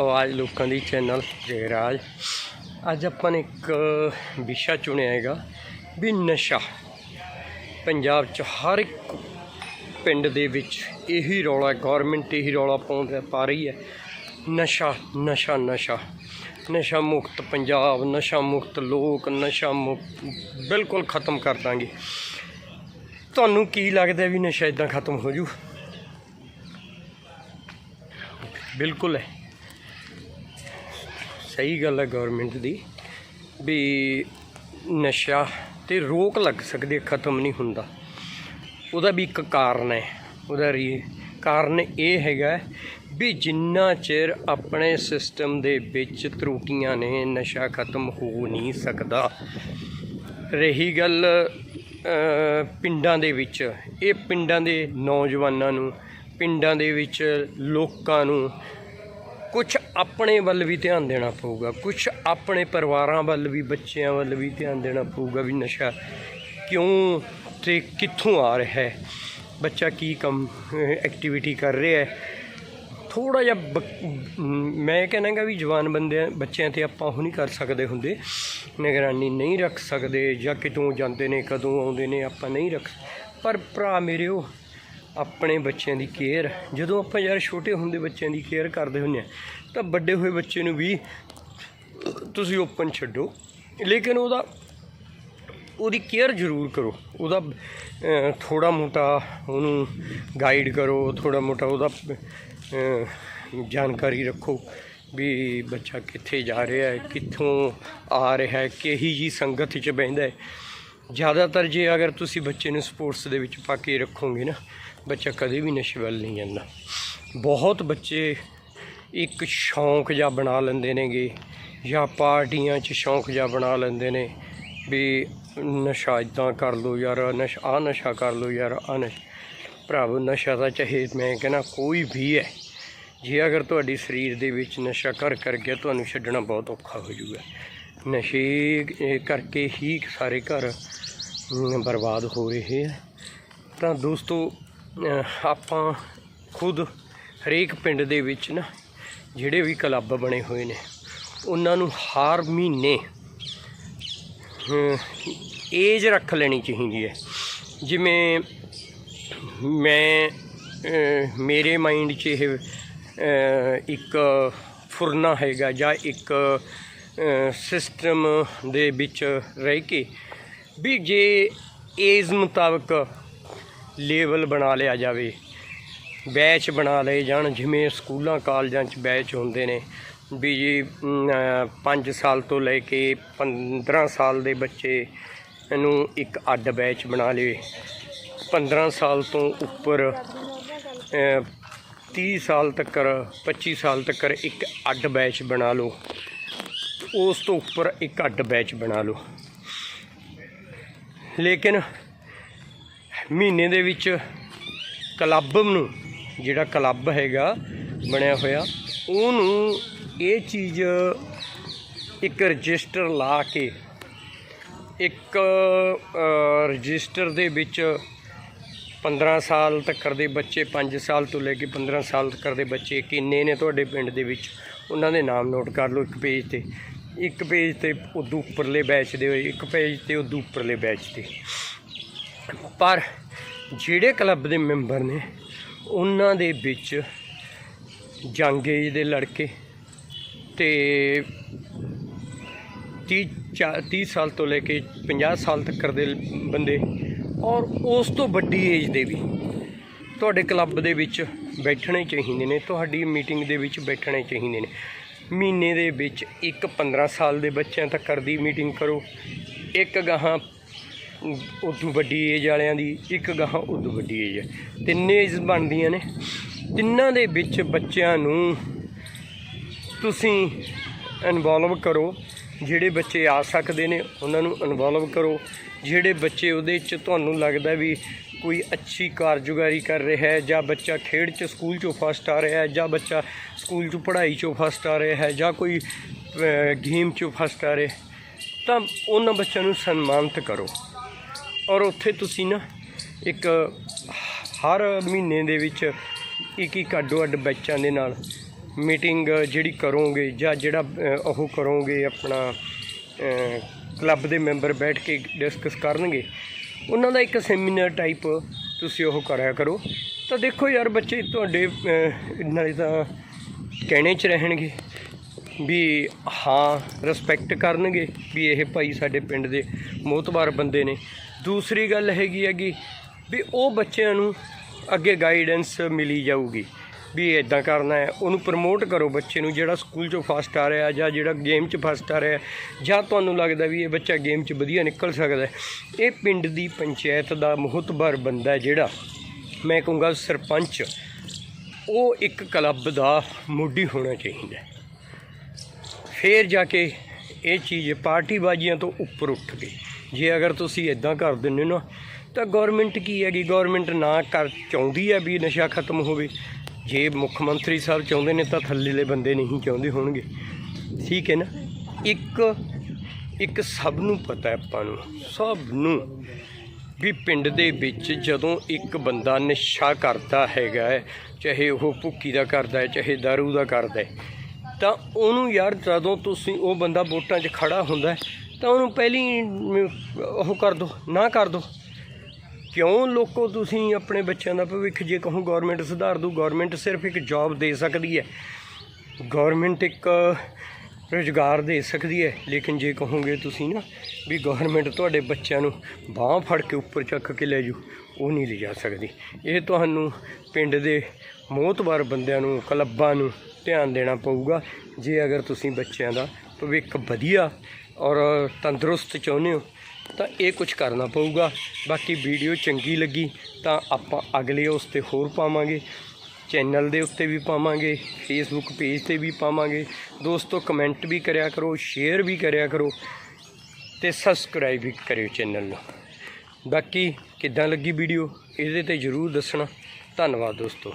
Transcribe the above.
ਆਵਾਜ਼ ਲੋਕਾਂ ਦੀ ਚੈਨਲ ਜਗਰਾਜ ਅੱਜ ਆਪਾਂ ਨੇ ਇੱਕ ਵਿਸ਼ਾ ਚੁਣਿਆ ਹੈਗਾ ਵੀ ਨਸ਼ਾ। ਪੰਜਾਬ 'ਚ ਹਰ ਇੱਕ ਪਿੰਡ ਦੇ ਵਿੱਚ ਇਹੀ ਰੌਲਾ ਗਵਰਨਮੈਂਟ ਇਹੀ ਰੌਲਾ ਪਾਉਂਦਾ, ਪਾ ਰਹੀ ਹੈ। ਨਸ਼ਾ ਨਸ਼ਾ ਨਸ਼ਾ। ਨਸ਼ਾ ਮੁਕਤ ਪੰਜਾਬ, ਨਸ਼ਾ ਮੁਕਤ ਲੋਕ, ਨਸ਼ਾ ਮੁਕਤ ਬਿਲਕੁਲ ਖਤਮ ਕਰ ਦਾਂਗੇ। ਤੁਹਾਨੂੰ ਕੀ ਲੱਗਦਾ ਵੀ ਨਸ਼ਾ ਇਦਾਂ ਖਤਮ ਹੋ ਜੂ? ਬਿਲਕੁਲ ਹੈ। ਸਹੀ ਗੱਲ ਹੈ ਗਵਰਨਮੈਂਟ ਦੀ ਵੀ ਨਸ਼ਾ ਤੇ ਰੋਕ ਲੱਗ ਸਕਦੀ ਖਤਮ ਨਹੀਂ ਹੁੰਦਾ। ਉਹਦਾ ਵੀ ਇੱਕ ਕਾਰਨ ਹੈ। ਉਹਦਾ ਰੀ ਕਾਰਨ ਇਹ ਹੈਗਾ ਵੀ ਜਿੰਨਾ ਚਿਰ ਆਪਣੇ ਸਿਸਟਮ ਦੇ ਵਿੱਚ ਤਰੁੱਟੀਆਂ ਨੇ, ਨਸ਼ਾ ਖਤਮ ਹੋ ਨਹੀਂ ਸਕਦਾ। ਰਹੀ ਗੱਲ ਪਿੰਡਾਂ ਦੇ ਵਿੱਚ। ਇਹ ਪਿੰਡਾਂ ਦੇ ਨੌਜਵਾਨਾਂ ਨੂੰ, ਪਿੰਡਾਂ ਦੇ ਵਿੱਚ ਲੋਕਾਂ ਨੂੰ ਕੁਝ ਆਪਣੇ ਵੱਲ ਵੀ ਧਿਆਨ ਦੇਣਾ ਪਊਗਾ ਕੁਝ ਆਪਣੇ ਪਰਿਵਾਰਾਂ ਵੱਲ ਵੀ, ਬੱਚਿਆਂ ਵੱਲ ਵੀ ਧਿਆਨ ਦੇਣਾ ਪਊਗਾ ਵੀ ਨਸ਼ਾ ਕਿਉਂ ਤੇ ਕਿੱਥੋਂ ਆ ਰਿਹਾ ਹੈ, ਬੱਚਾ ਕੀ ਕੰਮ ਐਕਟੀਵਿਟੀ ਕਰ ਰਿਹਾ ਹੈ। ਥੋੜਾ ਜਿਹਾ ਬ- ਮੈਂ ਕਹਿੰਨਾਗਾ ਵੀ ਜਵਾਨ ਬੰਦਿਆਂ, ਬੱਚਿਆਂ ਤੇ ਆਪਾਂ ਉਹ ਨਹੀਂ ਕਰ ਸਕਦੇ ਹੁੰਦੇ, ਨਿਗਰਾਨੀ ਨਹੀਂ ਰੱਖ ਸਕਦੇ ਜਾਂ ਕਿਤੋਂ ਜਾਂਦੇ ਨੇ, ਕਦੋਂ ਆਉਂਦੇ ਨੇ, ਆਪਾਂ ਨਹੀਂ ਰੱਖ, ਪਰ ਭਰਾ ਮੇਰੇ ਉਹ ਆਪਣੇ ਬੱਚਿਆਂ ਦੀ ਕੇਅਰ। ਜਦੋਂ ਆਪਾਂ ਯਾਰ ਛੋਟੇ ਹੁੰਦੇ ਬੱਚਿਆਂ ਦੀ ਕੇਅਰ ਕਰਦੇ ਹੁੰਦੇ ਆ, ਤਾਂ ਵੱਡੇ ਹੋਏ ਬੱਚੇ ਨੂੰ ਵੀ ਤੁਸੀਂ ਓਪਨ ਛੱਡੋ। ਲੇਕਿਨ ਉਹਦਾ, ਉਹਦੀ ਕੇਅਰ ਜ਼ਰੂਰ ਕਰੋ। ਉਹਦਾ ਥੋੜਾ ਮੋਟਾ ਉਹਨੂੰ ਗਾਈਡ ਕਰੋ ਥੋੜਾ ਮੋਟਾ ਉਹਦਾ ਜਾਣਕਾਰੀ ਰੱਖੋ ਵੀ ਬੱਚਾ ਕਿੱਥੇ ਜਾ ਰਿਹਾ ਹੈ, ਕਿੱਥੋਂ ਆ ਰਿਹਾ ਹੈ, ਕਿਹੀ ਜੀ ਸੰਗਤ 'ਚ ਬਹਿੰਦਾ ਹੈ। ਜ਼ਿਆਦਾਤਰ ਜੇ ਅਗਰ ਤੁਸੀਂ ਬੱਚੇ ਨੂੰ ਸਪੋਰਟਸ ਦੇ ਵਿੱਚ ਪਾ ਕੇ ਰੱਖੋਗੇ ਨਾ, ਬੱਚਾ ਕਦੇ ਵੀ ਨਸ਼ੇ ਵੱਲ ਨਹੀਂ ਜਾਂਦਾ। ਬਹੁਤ ਬੱਚੇ ਇੱਕ ਸ਼ੌਂਕ ਜਾਂ ਬਣਾ ਲੈਂਦੇ ਨੇਗੇ, ਜਾਂ ਪਾਰਟੀਆਂ 'ਚ ਸ਼ੌਂਕ ਜਾਂ ਬਣਾ ਲੈਂਦੇ ਨੇ ਵੀ ਨਸ਼ਾ ਇਦਾਂ ਕਰ ਲਓ ਯਾਰ ਨਸ਼ਾ ਆ ਨਸ਼ਾ ਕਰ ਲਓ ਯਾਰ ਆ ਨਸ਼ਾ। ਭਰਾਵੋ, ਨਸ਼ਾ ਤਾਂ ਚਾਹੇ ਮੈਂ ਕਹਿੰਦਾ ਕੋਈ ਵੀ ਹੈ, ਜੇ ਅਗਰ ਤੁਹਾਡੀ ਸਰੀਰ ਦੇ ਵਿੱਚ ਨਸ਼ਾ ਕਰ ਕਰ ਗਿਆ, ਤੁਹਾਨੂੰ ਛੱਡਣਾ ਬਹੁਤ ਔਖਾ ਹੋ ਜਾਊਗਾ। ਨਸ਼ੇ ਕਰਕੇ ਹੀ ਸਾਰੇ ਘਰ ਬਰਬਾਦ ਹੋ ਰਹੇ ਆ। ਤਾਂ ਦੋਸਤੋ ਆਪਾਂ ਖੁਦ ਹਰੇਕ ਪਿੰਡ ਦੇ ਵਿੱਚ ਨਾ ਜਿਹੜੇ ਵੀ ਕਲੱਬ ਬਣੇ ਹੋਏ ਨੇ, ਉਹਨਾਂ ਨੂੰ ਹਰ ਮਹੀਨੇ ਏਜ ਰੱਖ ਲੈਣੀ ਚਾਹੀਦੀ ਹੈ। ਜਿਵੇਂ ਮੈਂ ਮੇਰੇ ਮਾਈਂਡ 'ਚ ਇਹ ਇੱਕ ਫੁਰਨਾ ਹੈਗਾ ਜਾਂ ਇੱਕ ਸਿਸਟਮ ਦੇ ਵਿੱਚ ਰਹਿ ਕੇ ਵੀ ਜੇ ਏਜ ਮੁਤਾਬਕ ਲੈਵਲ ਬਣਾ ਲਿਆ ਜਾਵੇ ਬੈਚ ਬਣਾ ਲਏ ਜਾਣ ਜਿਵੇਂ ਸਕੂਲਾਂ ਕਾਲਜਾਂ 'ਚ ਬੈਚ ਹੁੰਦੇ ਨੇ ਵੀ ਜੀ 5 ਸਾਲ ਤੋਂ ਲੈ ਕੇ 15 ਸਾਲ ਦੇ ਬੱਚੇ ਨੂੰ ਇੱਕ ਅੱਡ ਬੈਚ ਬਣਾ ਲਏ 15 ਸਾਲ ਤੋਂ ਉੱਪਰ ਅ, 30 ਸਾਲ ਤੱਕ 25 ਸਾਲ ਤੱਕ ਇੱਕ ਅੱਡ ਬੈਚ ਬਣਾ ਲਓ। ਉਸ ਤੋਂ ਉੱਪਰ ਇੱਕ ਅੱਡ ਬੈਚ ਬਣਾ ਲਓ। ਲੇਕਿਨ ਮਹੀਨੇ ਦੇ ਵਿੱਚ ਕਲੱਬ ਨੂੰ ਜਿਹੜਾ ਕਲੱਬ ਹੈਗਾ ਬਣਿਆ ਹੋਇਆ, ਉਹਨੂੰ ਇਹ ਚੀਜ਼ ਇੱਕ ਰਜਿਸਟਰ ਲਾ ਕੇ, ਇੱਕ ਰਜਿਸਟਰ ਦੇ ਵਿੱਚ 15 ਸਾਲ ਤੱਕ ਦੇ ਬੱਚੇ 5 ਸਾਲ ਤੋਂ ਲੈ ਕੇ 15 ਸਾਲ ਤੱਕ ਦੇ ਬੱਚੇ ਕਿੰਨੇ ਨੇ ਤੁਹਾਡੇ ਪਿੰਡ ਦੇ ਵਿੱਚ, ਉਹਨਾਂ ਦੇ ਨਾਮ ਨੋਟ ਕਰ ਲਓ ਇੱਕ ਪੇਜ ਤੇ। ਇੱਕ ਪੇਜ ਤੇ ਉਦੋਂ ਉੱਪਰਲੇ ਬੈਚ ਦੇ ਹੋਏ, ਇੱਕ ਪੇਜ ਤੇ ਉਦੋਂ ਉੱਪਰਲੇ ਬੈਚ ਤੇ ਪਰ ਜਿਹੜੇ ਕਲੱਬ ਦੇ ਮੈਂਬਰ ਨੇ, ਉਹਨਾਂ ਦੇ ਵਿੱਚ ਜੰਗ ਏਜ ਦੇ ਲੜਕੇ ਤੇ 30 ਚਾ- 30 ਸਾਲ ਤੋਂ ਲੈ ਕੇ 50 ਸਾਲ ਤੱਕ ਦੇ ਬੰਦੇ ਔਰ ਉਸ ਤੋਂ ਵੱਡੀ ਏਜ ਦੇ ਵੀ ਤੁਹਾਡੇ ਕਲੱਬ ਦੇ ਵਿੱਚ ਬੈਠਣੇ ਚਾਹੀਦੇ ਨੇ, ਤੁਹਾਡੀ ਮੀਟਿੰਗ ਦੇ ਵਿੱਚ ਬੈਠਣੇ ਚਾਹੀਦੇ ਨੇ। ਮਹੀਨੇ ਦੇ ਵਿੱਚ ਇੱਕ 15 ਸਾਲ ਦੇ ਬੱਚਿਆਂ ਤੱਕ ਦੀ ਮੀਟਿੰਗ ਕਰੋ। ਇੱਕ ਗਾਹਾਂ ਉਦੋਂ ਵੱਡੀ ਏਜ ਵਾਲਿਆਂ ਦੀ, ਇੱਕ ਗਾਹਾਂ ਉਦੋਂ ਵੱਡੀ ਏਜ ਹੈ ਤਿੰਨੇ ਏਜ ਬਣਦੀਆਂ ਨੇ। ਤਿੰਨਾਂ ਦੇ ਵਿੱਚ ਬੱਚਿਆਂ ਨੂੰ ਤੁਸੀਂ ਇਨਵੋਲਵ ਕਰੋ। ਜਿਹੜੇ ਬੱਚੇ ਆ ਸਕਦੇ ਨੇ, ਉਹਨਾਂ ਨੂੰ ਇਨਵੋਲਵ ਕਰੋ। ਜਿਹੜੇ ਬੱਚੇ ਉਹਦੇ 'ਚ ਤੁਹਾਨੂੰ ਲੱਗਦਾ ਵੀ ਕੋਈ ਅੱਛੀ ਕਾਰਜਕਾਰੀ ਕਰ ਰਿਹਾ ਹੈ ਜਾਂ ਬੱਚਾ ਖੇਡ 'ਚ ਸਕੂਲ 'ਚੋਂ ਫਸਟ ਆ ਰਿਹਾ ਹੈ ਜਾਂ ਬੱਚਾ ਸਕੂਲ 'ਚੋਂ ਪੜ੍ਹਾਈ 'ਚੋਂ ਫਸਟ ਆ ਰਿਹਾ ਹੈ ਜਾਂ ਕੋਈ ਗੇਮ 'ਚੋਂ ਫਸਟ ਆ ਰਿਹਾ ਤਾਂ ਉਹਨਾਂ ਬੱਚਿਆਂ ਨੂੰ ਸਨਮਾਨਿਤ ਕਰੋ। ਔਰ ਉੱਥੇ ਤੁਸੀਂ ਨਾ ਇੱਕ ਹਰ ਮਹੀਨੇ ਦੇ ਵਿੱਚ ਇੱਕ ਇੱਕ ਅੱਡੋ ਅੱਡ ਬੱਚਿਆਂ ਦੇ ਨਾਲ ਮੀਟਿੰਗ ਜਿਹੜੀ ਕਰੋਗੇ ਜਾਂ ਜਿਹੜਾ ਉਹ ਕਰੋਗੇ ਆਪਣਾ ਕਲੱਬ ਦੇ ਮੈਂਬਰ ਬੈਠ ਕੇ ਡਿਸਕਸ ਕਰਨਗੇ। ਉਹਨਾਂ ਦਾ ਇੱਕ ਸੈਮੀਨਾਰ ਟਾਈਪ ਤੁਸੀਂ ਉਹ ਕਰਿਆ ਕਰੋ। ਤਾਂ ਦੇਖੋ ਯਾਰ ਬੱਚੇ ਤੁਹਾਡੇ ਅ, ਨਾਲੇ ਤਾਂ ਕਹਿਣੇ 'ਚ ਰਹਿਣਗੇ ਵੀ ਹਾਂ ਰਿਸਪੈਕਟ ਕਰਨਗੇ ਵੀ ਇਹ ਭਾਈ ਸਾਡੇ ਪਿੰਡ ਦੇ ਮੋਤਬਾਰ ਬੰਦੇ ਨੇ। ਦੂਸਰੀ ਗੱਲ ਹੈਗੀ ਹੈਗੀ ਵੀ ਉਹ ਬੱਚਿਆਂ ਨੂੰ ਅੱਗੇ ਗਾਈਡੈਂਸ ਮਿਲੀ ਜਾਊਗੀ। ਵੀ ਇਦਾਂ ਕਰਨਾ ਹੈ। ਉਹਨੂੰ ਪ੍ਰਮੋਟ ਕਰੋ ਬੱਚੇ ਨੂੰ, ਜਿਹੜਾ ਸਕੂਲ 'ਚੋਂ ਫਸਟ ਆ ਰਿਹਾ ਜਾਂ ਜਿਹੜਾ ਗੇਮ 'ਚ ਫਸਟ ਆ ਰਿਹਾ ਜਾਂ ਤੁਹਾਨੂੰ ਲੱਗਦਾ ਵੀ ਇਹ ਬੱਚਾ ਗੇਮ 'ਚ ਵਧੀਆ ਨਿਕਲ ਸਕਦਾ ਇਹ ਪਿੰਡ ਦੀ ਪੰਚਾਇਤ ਦਾ ਮੋਹਤਬਰ ਬੰਦਾ ਹੈ ਜਿਹੜਾ, ਮੈਂ ਕਹੂੰਗਾ ਸਰਪੰਚ। ਉਹ ਇੱਕ ਕਲੱਬ ਦਾ ਮੋਢੀ ਹੋਣਾ ਚਾਹੀਦਾ ਹੈ। ਫੇਰ ਜਾ ਕੇ ਇਹ ਚੀਜ਼ ਪਾਰਟੀਬਾਜ਼ੀਆਂ ਤੋਂ ਉੱਪਰ ਉੱਠ ਗਈ। ਜੇ ਅਗਰ ਤੁਸੀਂ ਇਦਾਂ ਕਰ ਦਿੰਦੇ ਹੋ ਨਾ, ਤਾਂ ਗਵਰਨਮੈਂਟ ਕੀ ਹੈਗੀ? ਗਵਰਨਮੈਂਟ ਨਾ ਕਰ ਚਾਹੁੰਦੀ ਹੈ ਵੀ ਨਸ਼ਾ ਖਤਮ ਹੋਵੇ। ਜੇ ਮੁੱਖ ਮੰਤਰੀ ਸਾਹਿਬ ਚਾਹੁੰਦੇ ਨੇ ਤਾਂ ਥੱਲੇਲੇ ਬੰਦੇ ਨਹੀਂ ਚਾਹੁੰਦੇ ਹੋਣਗੇ। ਠੀਕ ਹੈ ਨਾ? ਇੱਕ ਇੱਕ ਸਭ ਨੂੰ ਪਤਾ ਹੈ ਆਪਾਂ ਨੂੰ, ਸਭ ਨੂੰ ਵੀ ਪਿੰਡ ਦੇ ਵਿੱਚ ਜਦੋਂ ਇੱਕ ਬੰਦਾ ਨਸ਼ਾ ਕਰਦਾ ਹੈਗਾ ਚਾਹੇ ਉਹ ਭੁੱਕੀ ਦਾ ਕਰਦਾ ਹੈ, ਚਾਹੇ दारू ਦਾ ਕਰਦਾ ਹੈ, ਤਾਂ ਉਹਨੂੰ ਯਾਰ ਜਦੋਂ ਤੁਸੀਂ ਉਹ ਬੰਦਾ ਵੋਟਾਂ 'ਚ ਖੜਾ ਹੁੰਦਾ ਤਾਂ ਉਹਨੂੰ ਪਹਿਲੀ, ਉਹ ਕਰ ਦੋ, ਨਾ ਕਰ ਦੋ। ਕਿਉਂ ਲੋਕੋ ਤੁਸੀਂ ਆਪਣੇ ਬੱਚਿਆਂ ਦਾ ਭਵਿੱਖ ਜੇ ਕਹੋ ਗਵਰਨਮੈਂਟ ਸੁਧਾਰ ਦੂ ਗਵਰਨਮੈਂਟ ਸਿਰਫ ਇੱਕ ਜੌਬ ਦੇ ਸਕਦੀ ਹੈ। ਗਵਰਨਮੈਂਟ ਇੱਕ ਰੁਜ਼ਗਾਰ ਦੇ ਸਕਦੀ ਹੈ। ਲੇਕਿਨ ਜੇ ਕਹੋਗੇ ਤੁਸੀਂ ਨਾ ਵੀ ਗਵਰਨਮੈਂਟ ਤੁਹਾਡੇ ਬੱਚਿਆਂ ਨੂੰ ਬਾਹ ਫੜ ਕੇ ਉੱਪਰ ਚੱਕ ਕੇ ਲੈ ਜੂ ਉਹ ਨਹੀਂ ਲਿਜਾ ਸਕਦੀ। ਇਹ ਤੁਹਾਨੂੰ ਪਿੰਡ ਦੇ ਮੋਹਤਬਾਰ ਬੰਦਿਆਂ ਨੂੰ, ਕਲੱਬਾਂ ਨੂੰ ਧਿਆਨ ਦੇਣਾ ਪਊਗਾ। ਜੇ ਅਗਰ ਤੁਸੀਂ ਬੱਚਿਆਂ ਦਾ ਭਵਿੱਖ ਵਧੀਆ ਔਰ ਤੰਦਰੁਸਤ ਚਾਹੁੰਦੇ ਹੋ ਤਾਂ ਇਹ ਕੁਝ ਕਰਨਾ ਪਊਗਾ। ਬਾਕੀ ਵੀਡੀਓ ਚੰਗੀ ਲੱਗੀ ਤਾਂ ਆਪਾਂ ਅਗਲੇ ਉਸ ਤੇ ਹੋਰ ਪਾਵਾਂਗੇ। ਚੈਨਲ ਦੇ ਉੱਤੇ ਵੀ ਪਾਵਾਂਗੇ ਫੇਸਬੁੱਕ ਪੇਜ ਤੇ ਵੀ ਪਾਵਾਂਗੇ। ਦੋਸਤੋ ਕਮੈਂਟ ਵੀ ਕਰਿਆ ਕਰੋ ਸ਼ੇਅਰ ਵੀ ਕਰਿਆ ਕਰੋ ਤੇ ਸਬਸਕ੍ਰਾਈਬ ਵੀ ਕਰਿਓ ਚੈਨਲ ਨੂੰ। ਬਾਕੀ ਕਿੱਦਾਂ ਲੱਗੀ ਵੀਡੀਓ, ਇਹਦੇ ਤੇ ਜਰੂਰ ਦੱਸਣਾ। ਧੰਨਵਾਦ ਦੋਸਤੋ।